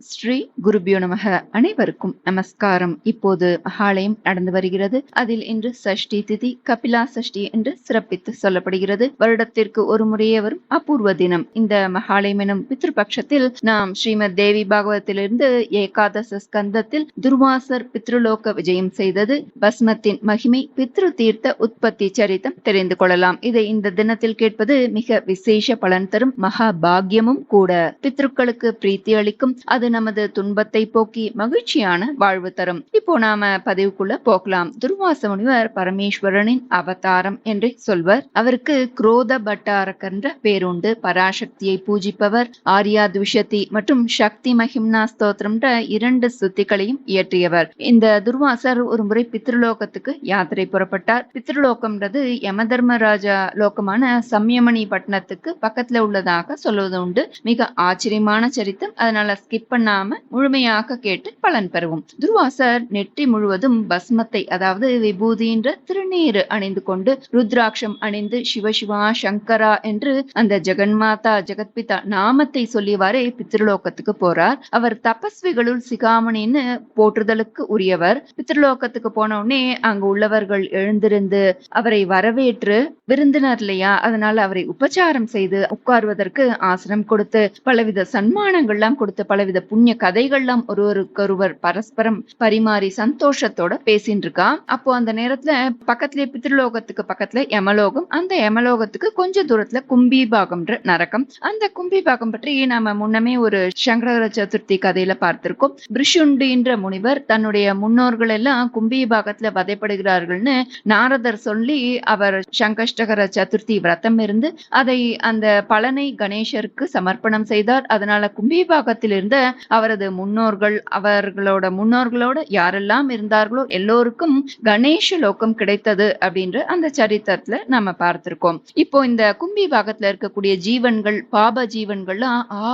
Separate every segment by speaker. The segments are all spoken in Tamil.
Speaker 1: ஸ்ரீ குருபியோ நமக. அனைவருக்கும் நமஸ்காரம். இப்போது மகாலயம் நடந்து வருகிறது. அதில் இன்று சஷ்டி திதி கபிலா சஷ்டி என்று சிறப்பித்து சொல்லப்படுகிறது. வருடத்திற்கு ஒரு முறையே வரும் அபூர்வ தினம். இந்த மகாலயம் எனும் பித்ருபக்ஷத்தில் நாம் ஸ்ரீமத் தேவி பாகவதத்திலிருந்து ஏகாதச ஸ்கந்தத்தில் துர்வாசர் பித்ருலோக விஜயம் செய்தது பஸ்மத்தின் மகிமை பித்ரு தீர்த்த உற்பத்தி சரித்தம் தெரிந்து கொள்ளலாம். இதை இந்த தினத்தில் கேட்பது மிக விசேஷ பலன் தரும் மகா பாக்யமும் கூட. பித்ருக்களுக்கு பிரீத்தி அளிக்கும் அது நமது துன்பத்தை போக்கி மகிழ்ச்சியான வாழ்வு தரும். இப்போ நாம பதிவுக்குள்ள போகலாம். துர்வாச முனிவர் பரமேஸ்வரனின் அவதாரம் என்று சொல்வர். அவருக்கு குரோத பட்டாரகன்ற பேருண்டு பராசக்தியை பூஜிப்பவர் ஆர்யா துஷதி மற்றும் சக்தி மஹிம்னா ஸ்தோத்திரம்ன்ற இரண்டு சுத்திகளையும் இயற்றியவர். இந்த துர்வாசர் ஒரு முறை பித்ருலோகத்துக்கு யாத்திரை புறப்பட்டார். பித்ருலோகம்ன்றது யம தர்மராஜா லோகமான சம்யமணி பட்டணத்துக்கு பக்கத்துல உள்ளதாக சொல்வது உண்டு மிக ஆச்சரியமான சரித்தம் அதனால ஸ்கிப் பண்ணாம முழுமையாக கேட்டு பலன் பெறுவோம். துர்வாசர் நெற்றி முழுவதும் பஸ்மத்தை அதாவது விபூதின்ற திருநீரு அணிந்து கொண்டு ருத்ராட்சம் அணிந்து சிவசிவா சங்கரா என்று அந்த ஜெகன்மாதா ஜெகத்பிதா நாமத்தை சொல்லியவாறே பித்ருலோகத்துக்கு போறார். அவர் தபஸ்விகளுள் சிகாமணின்னு போற்றுதலுக்கு உரியவர். பித்ருலோகத்துக்கு போன உடனே அங்கு உள்ளவர்கள் எழுந்திருந்து அவரை வரவேற்று விருந்தினர் இல்லையா? அதனால அவரை உபச்சாரம் செய்து உட்கார்வதற்கு ஆசனம் கொடுத்து பலவித சன்மானங்கள்லாம் கொடுத்து பலவித புண்ணிய கதைகள்லாம் ஒருவருக்கொருவர் பரஸ்பரம் பரிமாறி சந்தோஷத்தோட பேசிட்டு இருக்கா அப்போ அந்த நேரத்துல பக்கத்துலயே பித்ருலோகத்துக்கு பக்கத்துல யமலோகம் அந்த யமலோகத்துக்கு கொஞ்ச தூரத்துல கும்பிபாகம்ன்ற நரகம். அந்த கும்பிபாகம் பற்றி நாம முன்னமே ஒரு சங்கர சதுர்த்தி கதையில பார்த்திருக்கோம். பிரிஷுண்டின்ற முனிவர் தன்னுடைய முன்னோர்கள் எல்லாம் கும்பிபாகத்துல வதைப்படுகிறார்கள்னு நாரதர் சொல்லி அவர் சங்கஷ்டகர சதுர்த்தி விரதம் இருந்து அதை அந்த பலனை கணேசருக்கு சமர்ப்பணம் செய்தார். அதனால கும்பிபாகத்தில் இருந்த அவரது முன்னோர்கள் அவர்களோட முன்னோர்களோட யாரெல்லாம் இருந்தார்களோ எல்லோருக்கும் கணேஷ லோகம் கிடைத்தது அப்படின்ற அந்த சரித்திரத்துல நம்ம பார்த்திருக்கோம். இப்போ இந்த கும்பி பாகத்துல இருக்கக்கூடிய ஜீவன்கள் பாப ஜீவன்கள்லாம் ஆ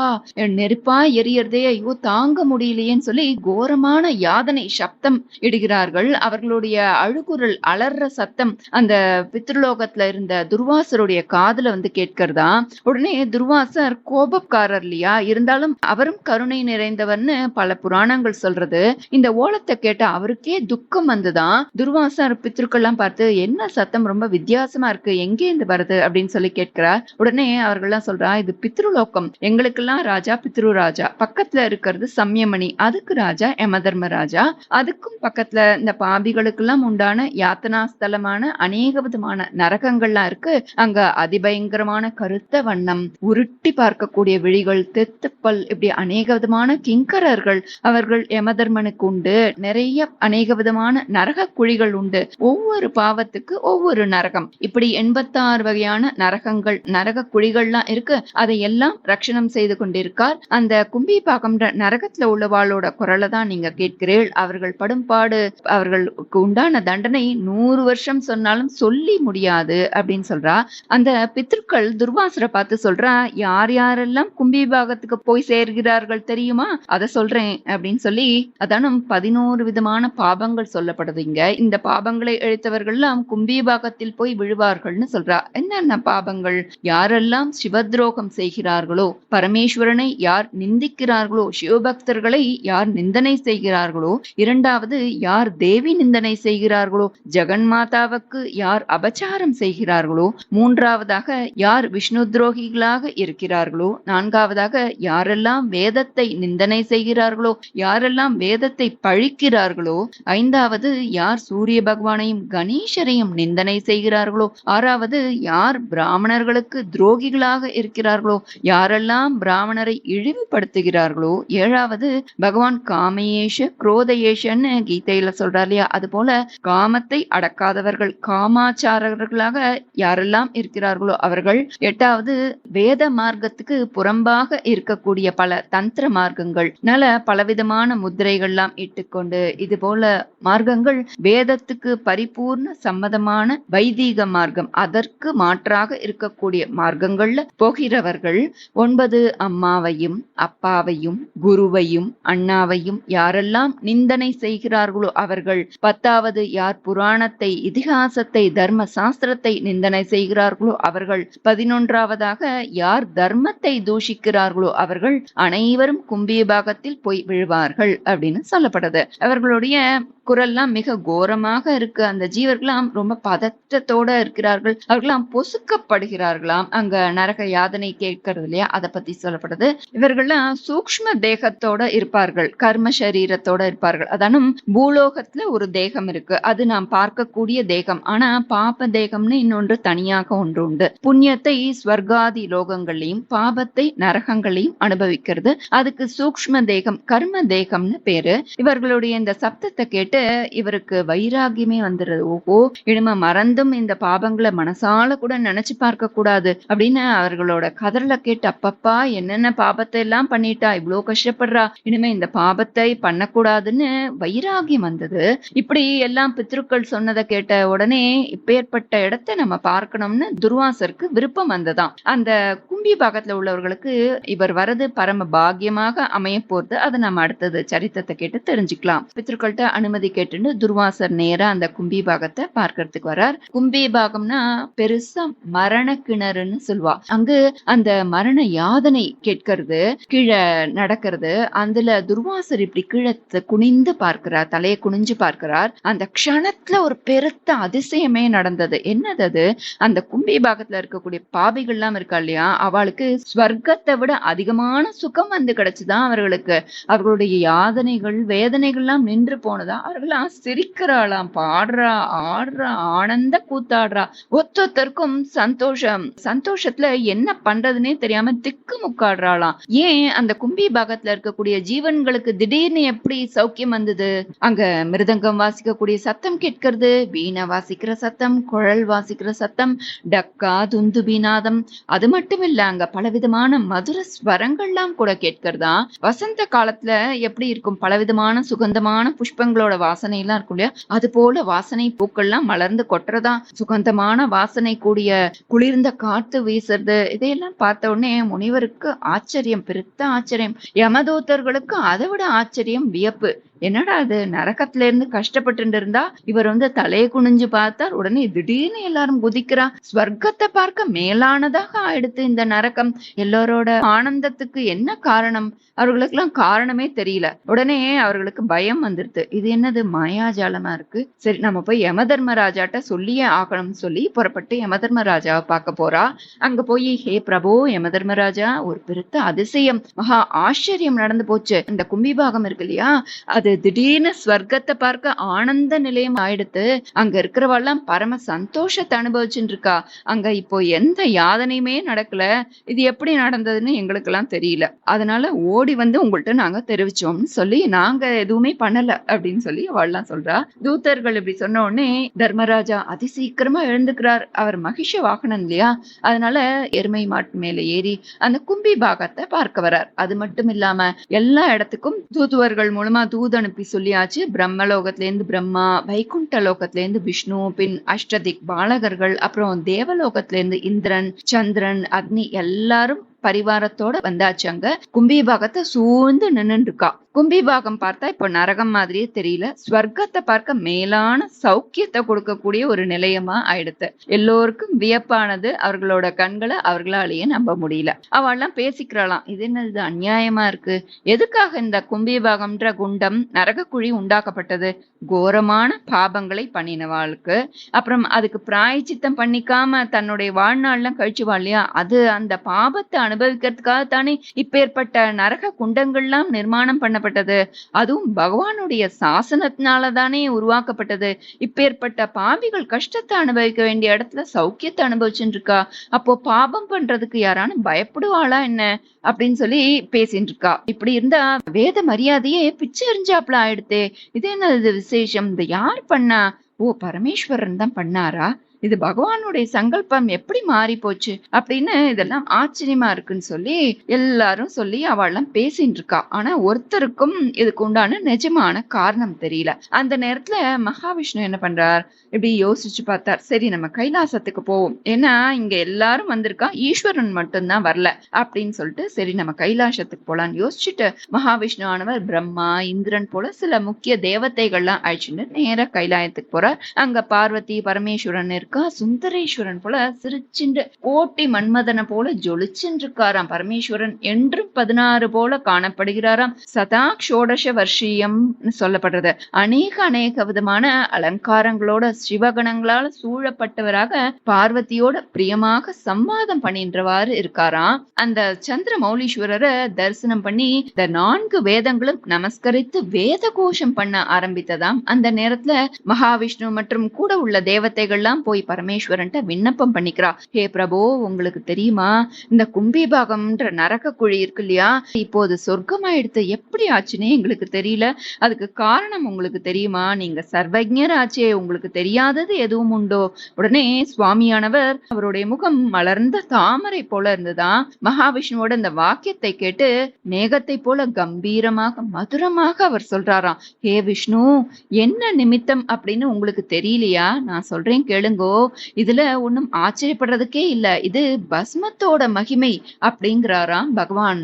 Speaker 1: நெருப்பா எரியறதே ஐயோ தாங்க முடியலையேன்னு சொல்லி கோரமான யாதனை சப்தம் இடுகிறார்கள். அவர்களுடைய அழுகுரல் அலற சத்தம் அந்த பித்ருலோகத்துல இருந்த துர்வாசருடைய காதுல வந்து கேட்கிறதா? உடனே துர்வாசர் கோபக்காரர் இல்லையா இருந்தாலும் அவரும் கருணை நிறைந்தவர்னு பல புராணங்கள் சொல்றது. இந்த ஓலத்தை கேட்ட அவருக்கே துக்கம் வந்துதான் துர்வாசர் பித்திருக்கெல்லாம் பார்த்து என்ன சத்தம்? ரொம்ப வித்தியாசமா இருக்கு. எங்கே இருந்து வருது? அப்படின்னு சொல்லி கேட்கிறார். உடனே அவர்கள்லாம் சொல்றா இது பித்ருலோகம். எங்களுக்கெல்லாம் ராஜா பித்ரு ராஜா பக்கத்துல இருக்கிறது சம்யமணி. அதுக்கு ராஜா யமதர்ம ராஜா அதுக்கும் பக்கத்துல இந்த பாபிகளுக்கெல்லாம் உண்டான யாத்தனா ஸ்தலமான அநேக விதமான நரகங்கள்லாம் இருக்கு. அங்க அதிபயங்கரமான கருத்த வண்ணம் உருட்டி பார்க்கக்கூடிய விழிகள் தெத்துப்பல் இப்படி அநேக விதமான கிங்கரர்கள் அவர்கள் யமதர்மனுக்கு உண்டு. நிறைய அநேக விதமான நரக குழிகள் உண்டு. ஒவ்வொரு பாவத்துக்கு ஒவ்வொரு நரகம். இப்படி எண்பத்தாறு வகையான நரகங்கள் நரக குழிகள்லாம் இருக்கு. அதை எல்லாம் ரட்சணம் செய்து கொண்டிருக்கார். அந்த கும்பி பாகம்ன்ற நரகத்துல உள்ளவாளோட குரலை தான் நீங்க கேட்கிறீர்கள். அவர்கள் படும் பாடு அவர்களுக்கு உண்டான தண்டனை நூறு வருஷம் சொன்னாலும் சொல்லி முடியாது அப்படின்னு சொல்றா. அந்த பித்திருக்கள் துர்வாசரை பார்த்து சொல்றா யார் யாரெல்லாம் கும்பி பாகத்துக்கு போய் சேர்கிறார்கள் தெரியும்? அத சொல்றேன் அப்படின்னு சொல்லி அதானும் பதினோரு விதமான பாபங்கள் சொல்லப்படுது இங்க. இந்த பாபங்களை இழைத்தவர்கள்லாம் கும்பீபாகத்தில் போய் விழுவார்கள்னு சொல்றா. என்னென்ன பாபங்கள்? யாரெல்லாம் சிவத்ரோகம் செய்கிறார்களோ பரமேஸ்வரனை யார் நிந்திக்கிறார்களோ சிவபக்தர்களை யார் நிந்தனை செய்கிறார்களோ இரண்டாவது யார் தேவி நிந்தனை செய்கிறார்களோ ஜெகன்மாதாவுக்கு யார் அபச்சாரம் செய்கிறார்களோ மூன்றாவதாக யார் விஷ்ணு துரோகிகளாக இருக்கிறார்களோ நான்காவதாக யாரெல்லாம் வேதத்தை நிந்தனை செய்கிறார்களோ? யாரெல்லாம் வேதத்தை பழிக்கிறார்களோ? ஐந்தாவது யார் சூரிய பகவானையும் கணேசரையும் நிந்தனை செய்கிறார்களோ? ஆறாவது யார் பிராமணர்களுக்கு துரோகிகளாக இருக்கிறார்களோ? யாரெல்லாம் பிராமணரை இழிவுபடுத்துகிறார்களோ? ஏழாவது பகவான் காமயேஷ குரோதயேஷன்னு கீதையில சொல்றார் இல்லையா? அது போல காமத்தை அடக்காதவர்கள் காமாச்சாரர்களாக யாரெல்லாம் இருக்கிறார்களோ? அவர்கள். எட்டாவது வேத மார்க்கத்துக்கு புறம்பாக இருக்கக்கூடிய பல தந்திர மார்க்கங்கள். நல பலவிதமான முத்திரைகள்லாம் இட்டுக்கொண்டு இது போல மார்க்கங்கள் வேதத்துக்கு பரிபூர்ண சம்மதமான வைதீக மார்க்கம். அதற்கு மாற்றாக இருக்கக்கூடிய மார்க்கங்கள்ல போகிறவர்கள் ஒன்பது அம்மாவையும் அப்பாவையும் குருவையும் அண்ணாவையும் யாரெல்லாம் நிந்தனை செய்கிறார்களோ அவர்கள் பத்தாவது யார் புராணத்தை இதிகாசத்தை தர்ம சாஸ்திரத்தை நிந்தனை செய்கிறார்களோ அவர்கள் பதினொன்றாவதாக யார் தர்மத்தை தூஷிக்கிறார்களோ அவர்கள் அனைவரும் கும்பி பாகத்தில் போய் விழுவார்கள் அப்படின்னு சொல்லப்படுது. அவர்களுடைய குரல்லாம் மிக கோரமாக இருக்கு. அந்த ஜீவர்களாம் ரொம்ப பதற்றத்தோட இருக்கிறார்கள். அவர்களாம் பொசுக்கப்படுகிறார்களாம். அங்க நரக யாதனை கேட்கறது இல்லையா? அதை பத்தி சொல்லப்படுது. இவர்கள்லாம் சூக்ஷ்ம தேகத்தோட இருப்பார்கள். கர்ம சரீரத்தோட இருப்பார்கள். அதானும் பூலோகத்துல ஒரு தேகம் இருக்கு. அது நாம் பார்க்கக்கூடிய தேகம். ஆனா பாப தேகம்னு இன்னொன்று தனியாக ஒன்று உண்டு. புண்ணியத்தை ஸ்வர்காதி லோகங்களையும் பாபத்தை நரகங்களையும் அனுபவிக்கிறது. அதுக்கு இவருக்கு சூக்ம தேகம் கர்ம தேகம்னு பேரு. இவர்களுடைய இந்த சப்தத்தை கேட்டு இவருக்கு வைராகியமே வந்துடுது. ஓஹோ இனிம மறந்தும் இந்த பாபங்களை மனசால கூட நினைச்சு பார்க்க கூடாது அப்படின்னு அவர்களோட கதறல கேட்டு அப்பப்பா என்னென்ன பாபத்தை எல்லாம் பண்ணிட்டா? இவ்வளவு கஷ்டப்படுறா. இனிமே இந்த பாபத்தை பண்ணக்கூடாதுன்னு வைராகியம் வந்தது. இப்படி எல்லாம் பித்ருக்கள் சொன்னதை கேட்ட உடனே இப்பேற்பட்ட இடத்தை நம்ம பார்க்கணும்னு துர்வாசருக்கு விருப்பம் வந்ததாம். அந்த கும்பி பாகத்துல உள்ளவர்களுக்கு இவர் வரது பரம பாகியமாக பாக்கியமாக அமைய போறது. அது நம்ம அடுத்தது சரித்திரத்தை கேட்டு தெரிஞ்சுக்கலாம். பித்ருக்கள்கிட்ட அனுமதி கேட்டுன்னு துர்வாசர் நேரா அந்த கும்பி பாகத்தை பார்க்கறதுக்கு வரார் கும்பி பாகம்னா பெருசா மரண கிணறுன்னு சொல்லுவா அங்கு அந்த மரண யாதனை கேட்கறது கீழே நடக்கிறது. அதுல துர்வாசர் இப்படி கீழே குனிந்து பார்க்கிறார் தலையை குனிஞ்சு பார்க்கிறார். அந்த க்ஷணத்துல ஒரு பெருத்த அதிசயமே நடந்தது. என்னது அது? அந்த கும்பி பாகத்துல இருக்கக்கூடிய பாபிகள்லாம் இருக்கா இல்லையா? அவளுக்கு ஸ்வர்க்கத்தை விட அதிகமான சுகம் வந்து தான் அவர்களுக்கு அவர்களுடைய யாதனைகள் வேதனைகள்லாம் நின்று போனதா? அவர்களாம் சிரிக்கிறாளாம் பாடுறா ஆடுறா ஆனந்த கூத்தாடுறா. ஒத்தொத்தருக்கும் சந்தோஷம். சந்தோஷத்துல என்ன பண்றதுன்னே தெரியாம திக்கு முக்காடுறாளாம். ஏன் அந்த கும்பி பாகத்துல இருக்கக்கூடிய ஜீவன்களுக்கு திடீர்னு எப்படி சௌக்கியம் வந்தது? அங்க மிருதங்கம் வாசிக்கக்கூடிய சத்தம் கேட்கிறது. வீணை வாசிக்கிற சத்தம் குழல் வாசிக்கிற சத்தம் டக்கா துந்துபிநாதம் அது மட்டும் இல்ல அங்க பலவிதமான மதுர ஸ்வரங்கள்லாம் கூட கேட்கிறதா? வசந்த காலத்துல எப்படி இருக்கும்? பலவிதமான சுகந்தமான புஷ்பங்களோட வாசனை எல்லாம் இருக்கும் இல்லையா? அது போல வாசனை பூக்கள்லாம் மலர்ந்து கொட்டுறதா? சுகந்தமான வாசனை கூடிய குளிர்ந்த காத்து வீசுறது இதையெல்லாம் பார்த்த உடனே முனிவருக்கு ஆச்சரியம் பெருத்த ஆச்சரியம். யமதூத்தர்களுக்கு அதை விட ஆச்சரியம் வியப்பு. என்னடா அது? நரக்கத்துல இருந்து கஷ்டப்பட்டு இருந்தா இவர் வந்து தலையை குனிஞ்சு பார்த்தார். உடனே திடீர்னு எல்லாரும் குதிக்கிறா. ஸ்வர்க்கத்தை பார்க்க மேலானதாக ஆயிடுத்து இந்த நரக்கம். எல்லாரோட ஆனந்தத்துக்கு என்ன காரணம்? அவர்களுக்கு எல்லாம் காரணமே தெரியல. உடனே அவர்களுக்கு பயம் வந்துருது இது என்னது? மாயாஜாலமா இருக்கு? சரி நம்ம போய் யமதர்மராஜாட்ட சொல்லியே ஆகணும்னு சொல்லி புறப்பட்டு யமதர்மராஜாவை பார்க்க போறா. அங்க போய் ஹே பிரபு யமதர்மராஜா ஒரு பெருத்த அதிசயம். மகா ஆச்சரியம் நடந்து போச்சு. இந்த கும்பிபாகம் இருக்கு இல்லையா? அது திடீர்னு ஸ்வர்க்கத்தை பார்க்க ஆனந்த நிலையம் ஆயிடுத்து அங்க இருக்கிறவெல்லாம் பரம சந்தோஷத்தை அனுபவிச்சுட்டு இருக்கா அங்க இப்போ எந்த யாதனையுமே நடக்கல. இது எப்படி நடந்ததுன்னு எங்களுக்கு எல்லாம் தெரியல. அதனால ஓடி வந்து உங்கள்ட்ட நாங்க தெரிவிச்சோம்னு சொல்லி நாங்க எதுவுமே பண்ணல அப்படின்னு சொல்லி அவள்லாம் சொல்றா. தூதர்கள் இப்படி சொன்ன உடனே தர்மராஜா அதிசீக்கிரமா எழுந்துக்கிறார். அவர் மகிஷ வாகனம் இல்லையா? அதனால எருமை மாட்டு மேல ஏறி அந்த கும்பி பாகத்தை பார்க்க வரார். அது மட்டும் இல்லாம எல்லா இடத்துக்கும் தூதுவர்கள் மூலமா தூது அனுப்பி சொல்லியாச்சு பிரம்மலோகத்துல இருந்து பிரம்மா வைகுண்ட லோகத்துல இருந்து விஷ்ணு பின் அஷ்டதிக் பாலகர்கள் அப்புறம் தேவலோகத்துல இருந்து இந்திரன் சந்திரன் அக்னி எல்லாரும் பரிவாரத்தோட வந்தாச்சு அங்க. கும்பிபாகத்தை சூழ்ந்து நின்னுட்டு இருக்கா. கும்பிபாகம் பார்த்தா இப்ப நரகம் மாதிரியே தெரியல. ஸ்வர்க்கத்தை பார்க்க மேலான சௌக்கியத்தை கொடுக்கக்கூடிய ஒரு நிலையமா ஆயிடுத்து. எல்லோருக்கும் வியப்பானது அவர்களோட கண்களை அவர்களாலேயே நம்ப முடியல. அவெல்லாம் பேசிக்கிறாளாம் இது என்னது? அநியாயமா இருக்கு. எதுக்காக இந்த கும்பிபாகம்ன்ற குண்டம் நரகக்குழி உண்டாக்கப்பட்டது? கோரமான பாபங்களை பண்ணினவாளுக்கு. அப்புறம் அதுக்கு பிராயச்சித்தம் பண்ணிக்காம தன்னுடைய வாழ்நாள்லாம் கழிச்சுவா இல்லையா? அது அந்த பாபத்தை அனுபவிக்கிறதுக்காக தானே இப்பேற்பட்ட நரக குண்டங்கள்லாம் நிர்மாணம் பண்ண பண்ணப்பட்டது அதுவும் பகவானுடைய சாசனத்தினால தானே உருவாக்கப்பட்டது. இப்பேற்பட்ட பாவிகள் கஷ்டத்தை அனுபவிக்க வேண்டிய இடத்துல சௌக்கியத்தை அனுபவிச்சுட்டு இருக்கா அப்போ பாபம் பண்றதுக்கு யாரானு பயப்படுவாளா என்ன? அப்படின்னு சொல்லி பேசிட்டு இருக்கா இப்படி இருந்தா வேத மரியாதையே பிச்சை எறிஞ்சாப்ல ஆயிடுத்தே. இது என்ன விசேஷம்? இந்த யார் பண்ணா? ஓ பரமேஸ்வரன் தான் பண்ணாரா? இது பகவானுடைய சங்கல்பம் எப்படி மாறி போச்சு அப்படின்னு இதெல்லாம் ஆச்சரியமா இருக்குன்னு சொல்லி எல்லாரும் சொல்லி அவள்லாம் பேசிட்டு இருக்கா. ஆனா ஒருத்தருக்கும் இதுக்கு உண்டான நிஜமான காரணம் தெரியல. அந்த நேரத்துல மகாவிஷ்ணு என்ன பண்றார்? இப்படி யோசிச்சு பார்த்தார். சரி நம்ம கைலாசத்துக்கு போவோம். ஏன்னா இங்க எல்லாரும் வந்திருக்கா. ஈஸ்வரன் மட்டும்தான் வரல அப்படின்னு சொல்லிட்டு சரி நம்ம கைலாசத்துக்கு போலான்னு யோசிச்சுட்டு மகாவிஷ்ணு ஆனவர் பிரம்மா இந்திரன் போல சில முக்கிய தேவதைகள்லாம் அழிச்சுட்டு நேரா கைலாயத்துக்கு போறார். அங்க பார்வதி பரமேஸ்வரன் இருக்க பார்க்க சுந்தரேஸ்வரன் போல சிரிச்சின்று கோட்டி மன்மதனை போல ஜொலிச்சின்று இருக்காராம் பரமேஸ்வரன் என்றும் பதினாறு போல காணப்படுகிறாராம் சதா ஷோடச வர்ஷியம் சொல்லப்படுறது. அநேக அநேக விதமான அலங்காரங்களோட சிவகணங்களால சூழப்பட்டவராக பார்வதியோட பிரியமாக சம்வாதம் பண்ணின்றவாறு இருக்காராம். அந்த சந்திர மௌலீஸ்வரரை தரிசனம் பண்ணி இந்த நான்கு வேதங்களும் நமஸ்கரித்து வேத கோஷம் பண்ண ஆரம்பித்ததாம். அந்த நேரத்துல மகாவிஷ்ணு மற்றும் கூட உள்ள தேவதைகள்லாம் போய் பரமேஸ்வரன்ட்ட விண்ணப்பம் பண்ணிக்கிறா. ஹே பிரபோ உங்களுக்கு தெரியுமா? இந்த கும்பிபாகம்ன்ற நரக குழி இருக்கு இல்லையா? இப்போது சொர்க்கமாயிடுத்து எப்படி ஆச்சுன்னே எங்களுக்கு தெரியல. அதுக்கு காரணம் உங்களுக்கு தெரியுமா? நீங்க சர்வஜர் ஆச்சே உங்களுக்கு தெரியாதது எதுவும் உண்டோ? உடனே சுவாமியானவர் அவருடைய முகம் மலர்ந்த தாமரை போல இருந்ததா? மகாவிஷ்ணுவோட இந்த வாக்கியத்தை கேட்டு மேகத்தை போல கம்பீரமாக மதுரமாக அவர் சொல்றாராம். ஹே விஷ்ணு என்ன நிமித்தம் அப்படின்னு உங்களுக்கு தெரியலையா? நான் சொல்றேன் கேளுங்கோ. இதுல ஒண்ணும் ஆச்சரியப்படுறதுக்கே இல்ல. இது பஸ்மத்தோட மகிமை அப்படிங்கிறாராம் பகவான்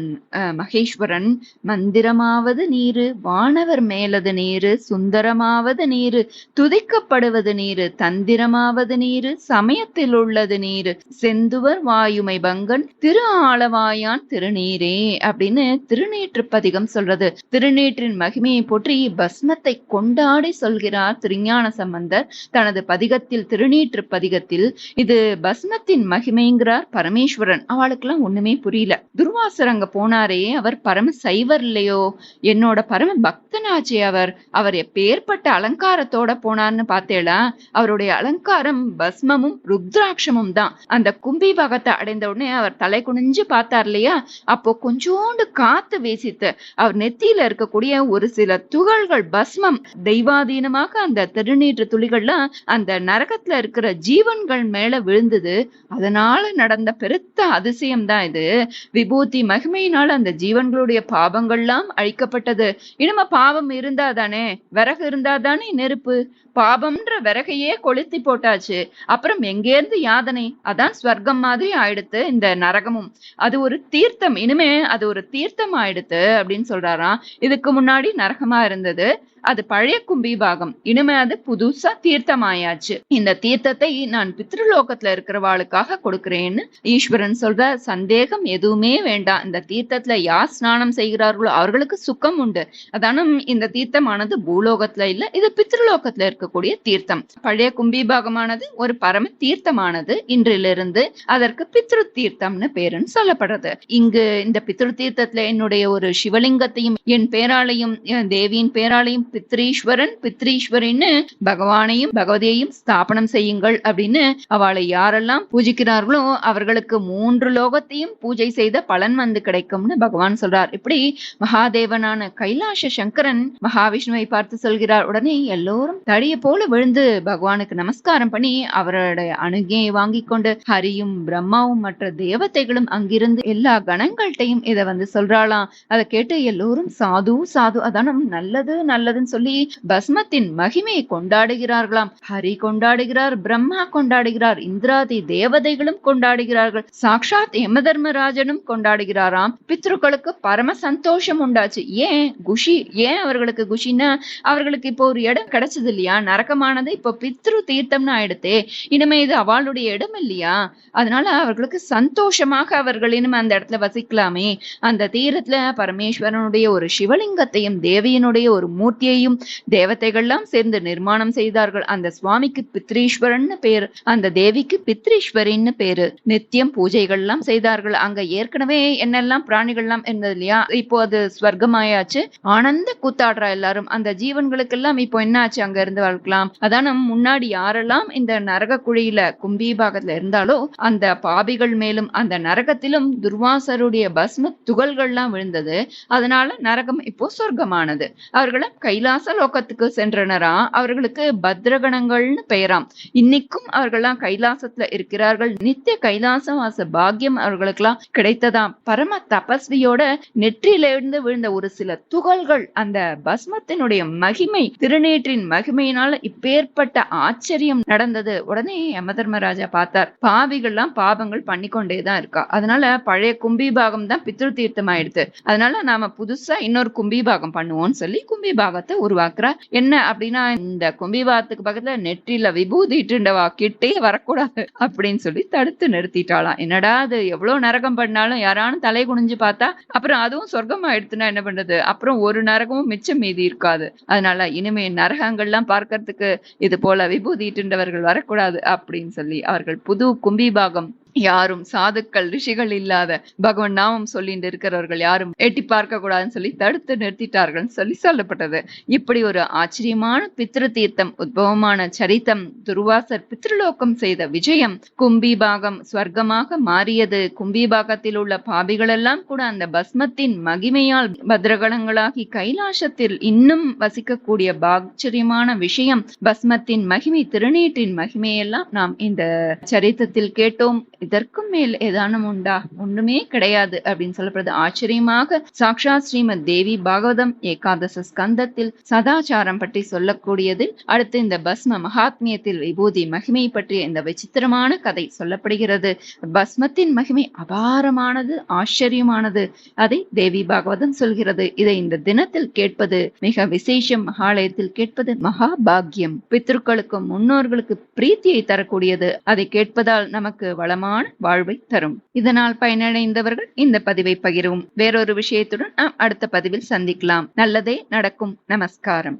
Speaker 1: மகேஸ்வரன். மந்திரமாவது நீரு வானவர் மேலது நீரு சுந்தரமாவது நீரு துதிக்கப்படுவது நீரு தந்திரமாவது நீரு சமயத்தில் உள்ளது நீரு. செந்துவர் வாயுமை பங்கன் திரு ஆளவாயான் திருநீரே அப்படின்னு திருநீற்று பதிகம் சொல்றது. திருநீற்றின் மகிமையை போற்றி பஸ்மத்தை கொண்டாடி சொல்கிறார் திருஞான சம்பந்தர். தனது பதிகத்தில் திருநீற்று பதிகத்தில் இது பஸ்மத்தின் மகிமைங்கிறார் பரமேஸ்வரன். அவளுக்கெல்லாம் ஒண்ணுமே புரியல. துர்வாசர் அங்க போனாரே அவர் பரம சைவர் இல்லையோ? என்னோட பரம பக்தனாச்சே அவர். அவர் எப்பேற்பட்ட அலங்காரத்தோட போனார்னு பார்த்தேளா? அவருடைய அலங்காரம் பஸ்மமும் ருத்ராட்சமும் தான். அந்த கும்பி பாகத்தை அடைந்த உடனே அவர் தலை குனிஞ்சு பார்த்தார் இல்லையா? அப்போ கொஞ்சோண்டு காத்து வீசித்து அவர் நெத்தியில இருக்கக்கூடிய ஒரு சில துகள்கள் பஸ்மம் தெய்வாதீனமாக அந்த திருநீற்று துளிகள்லாம் அந்த நரகத்துல இருக்கிற ஜீவன்கள் மேல விழுந்தது அதனால நடந்த பெருத்த அதிசயம் தான் இது. விபூதி மகிமையினால அந்த ஜீவன்களுடைய பாவங்கள்லாம் அழிக்கப்பட்டது. இனிமே பாவம் இருந்தா தானே விறகு இருந்தா தானே நெருப்பு? பாவம்ன்ற விறகையே கொளுத்தி போட்டாச்சு. அப்புறம் எங்கேருந்து யாதனை? அதான் ஸ்வர்க்கம் மாதிரி ஆயிடுத்து இந்த நரகமும். அது ஒரு தீர்த்தம். இனிமே அது ஒரு தீர்த்தம் ஆயிடுத்து அப்படின்னு சொல்றாராம். இதுக்கு முன்னாடி நரகமா இருந்தது. அது பழைய கும்பிபாகம் இனிமே அது புதுசா தீர்த்தமாயாச்சு. இந்த தீர்த்தத்தை நான் பித்ருலோகத்துல இருக்கிறவாளுக்காக கொடுக்கிறேன்னு ஈஸ்வரன் சொல்ற சந்தேகம் எதுவுமே வேண்டாம் இந்த தீர்த்தத்துல யார் ஸ்நானம் செய்கிறார்களோ அவர்களுக்கு சுக்கம் உண்டு. அதானும் இந்த தீர்த்தமானது பூலோகத்துல இல்ல இது பித்ருலோகத்துல இருக்கக்கூடிய தீர்த்தம். பழைய கும்பிபாகமானது ஒரு பரம தீர்த்தமானது. இன்றிலிருந்து அதற்கு பித்ரு தீர்த்தம்னு பேருன்னு சொல்லப்படுறது. இங்கு இந்த பித்ரு தீர்த்தத்துல என்னுடைய ஒரு சிவலிங்கத்தையும் என் பேராலையும் என் தேவியின் பேராலையும் பித்ரீஸ்வரன் பித்ரீஸ்வரின்னு பகவானையும் பகவதியையும் ஸ்தாபனம் செய்யுங்கள் அப்படின்னு அவளை யாரெல்லாம் பூஜிக்கிறார்களோ அவர்களுக்கு மூன்று லோகத்தையும் பூஜை செய்த பலன் வந்து கிடைக்கும்னு பகவான் சொல்றார். இப்படி மகாதேவனான கைலாச சங்கரன் மகாவிஷ்ணுவை பார்த்து சொல்கிறார். உடனே எல்லோரும் தடிய போல விழுந்து பகவானுக்கு நமஸ்காரம் பண்ணி அவருடைய அணுகையை வாங்கி கொண்டு ஹரியும் பிரம்மாவும் மற்ற தேவதைகளும் அங்கிருந்து எல்லா கணங்கள்கிட்டையும் இதை வந்து சொல்றாளாம். அதை கேட்டு எல்லோரும் சாது. சாது நல்லது நல்லது சொல்லி பஸ்மத்தின் மகிமையை கொண்டாடுகிறார்களாம். ஹரி கொண்டாடுகிறார் பிரம்மா கொண்டாடுகிறார் இந்திராதி தேவதைகளும் கொண்டாடுகிறார்கள். சாக்ஷாத் யமதர்மராஜனும் கொண்டாடுகிறாராம். பித்ருக்களுக்கு பரம சந்தோஷம் உண்டாச்சு. ஏன் குஷி? ஏன் அவர்களுக்கு குஷின்னா அவர்களுக்கு இப்போ ஒரு இடம் கிடைச்சது இல்லையா? நரக்கமானது இப்போ பித்ரு தீர்த்தம்னு ஆயிடுத்தே. இனிமே இது அவளுடைய இடம் இல்லையா? அதனால அவர்களுக்கு சந்தோஷமாக அவர்கள் இனிமே அந்த இடத்துல வசிக்கலாமே. அந்த தீரத்துல பரமேஸ்வரனுடைய ஒரு சிவலிங்கத்தையும் தேவியனுடைய ஒரு சுவாமியையும் தேவதைகள்லாம் சேர்ந்து நிர்மாணம் செய்தார்கள். அந்த சுவாமிக்கு பித்ரீஸ்வரன் பேரு. அந்த தேவிக்கு பித்ரீஸ்வரின்னு பேரு. நித்தியம் பூஜைகள்லாம் செய்தார்கள். அங்க ஏற்கனவே என்னெல்லாம் பிராணிகள்லாம் இருந்தது இல்லையா? இப்போ அது ஸ்வர்க்கமாயாச்சு ஆனந்த கூத்தாடுறா எல்லாரும். அந்த ஜீவன்களுக்கெல்லாம் இப்போ என்ன ஆச்சு அங்க இருந்து வாழ்க்கலாம் அதான முன்னாடி யாரெல்லாம் இந்த நரக குழியில கும்பி பாகத்துல இருந்தாலோ அந்த பாபிகள் மேலும் அந்த நரகத்திலும் துர்வாசருடைய பஸ்ம துகள்கள்லாம் விழுந்தது. அதனால நரகம் இப்போ சொர்க்கமானது. அவர்களும் கைலாச லோகத்துக்கு சென்றனரா? அவர்களுக்கு பத்ரகணங்கள்னு பெயராம். இன்னைக்கும் அவர்கள்லாம் கைலாசத்துல இருக்கிறார்கள். நித்திய கைலாசவாச பாக்கியம் அவர்களுக்கெல்லாம் கிடைத்ததாம். பரம தபஸ்வியோட நெற்றியிலிருந்து விழுந்த ஒரு சில துகள்கள் அந்த பஸ்மத்தினுடைய மகிமை திருநீற்றின் மகிமையினால இப்பேற்பட்ட ஆச்சரியம் நடந்தது. உடனே யமதர்மராஜா பார்த்தார். பாவிகள்லாம் பாவங்கள் பண்ணிக்கொண்டேதான் இருக்கா. அதனால பழைய கும்பிபாகம் தான் பித்ரு தீர்த்தம் ஆயிடுது அதனால நாம புதுசா இன்னொரு கும்பிபாகம் பண்ணுவோம்னு சொல்லி கும்பிபாகத்தை பாகத்தை உருவாக்குறா. என்ன அப்படின்னா இந்த கும்பிபாகத்துக்கு பக்கத்துல நெற்றில விபூதி இட்டுண்டவா கிட்டே வரக்கூடாது அப்படின்னு சொல்லி தடுத்து நிறுத்திட்டாளாம். என்னடா அது எவ்வளவு நரகம் பண்ணாலும் யாரானும் தலை குனிஞ்சு பார்த்தா அப்புறம் அதுவும் சொர்க்கமா எடுத்துனா என்ன பண்றது? அப்புறம் ஒரு நரகமும் மிச்சம் மீதி இருக்காது. அதனால இனிமே நரகங்கள்லாம் பார்க்கறதுக்கு இது போல விபூதி இட்டுண்டவர்கள் வரக்கூடாது அப்படின்னு சொல்லி அவர்கள் புது கும்பிபாகம் யாரும் சாதுக்கள் ரிஷிகள் இல்லாத பகவான் நாமம் சொல்லிட்டு இருக்கிறவர்கள் யாரும் எட்டி பார்க்க கூடாதுன்னு சொல்லி தடுத்து நிறுத்திட்டார்கள் சொல்லி சொல்லப்பட்டது. இப்படி ஒரு ஆச்சரியமான பித்ரு தீர்த்தம் உத்பவமான சரித்தம் துர்வாசர் பித்ருலோகம் செய்த விஜயம் கும்பிபாகம் ஸ்வர்க்கமாக மாறியது. கும்பிபாகத்தில் உள்ள பாபிகள் எல்லாம் கூட அந்த பஸ்மத்தின் மகிமையால் பத்ரகலங்களாகி கைலாசத்தில் இன்னும் வசிக்கக்கூடிய பாச்சரியமான விஷயம் பஸ்மத்தின் மகிமை திருநீட்டின் மகிமையெல்லாம் நாம் இந்த சரித்தத்தில் கேட்டோம். இதற்கும் மேல் ஏதானும் உண்டா? ஒண்ணுமே கிடையாது அப்படின்னு சொல்லப்படுறது ஆச்சரியமாக சாக்ஷா ஸ்ரீமத் தேவி பாகவதம் ஏகாதச ஸ்கந்தத்தில் சதாச்சாரம் பற்றி சொல்லக்கூடியது. அடுத்து இந்த பஸ்ம மகாத்மியத்தில் விபூதி மகிமை பற்றிய இந்த விசித்திரமான கதை சொல்லப்படுகிறது. பஸ்மத்தின் மகிமை அபாரமானது ஆச்சரியமானது. அதை தேவி பாகவதம் சொல்கிறது. இதை இந்த தினத்தில் கேட்பது மிக விசேஷம். மகாலயத்தில் கேட்பது மகா பாக்கியம் பித்ருக்களுக்கும் முன்னோர்களுக்கு பிரீத்தியை தரக்கூடியது. அதை கேட்பதால் நமக்கு வளமான வாழ்வை தரும். இதனால் பயனடைந்தவர்கள் இந்த பதிவை பகிரவும் வேறொரு விஷயத்துடன் நாம் அடுத்த பதிவில் சந்திக்கலாம். நல்லதே நடக்கும். நமஸ்காரம்.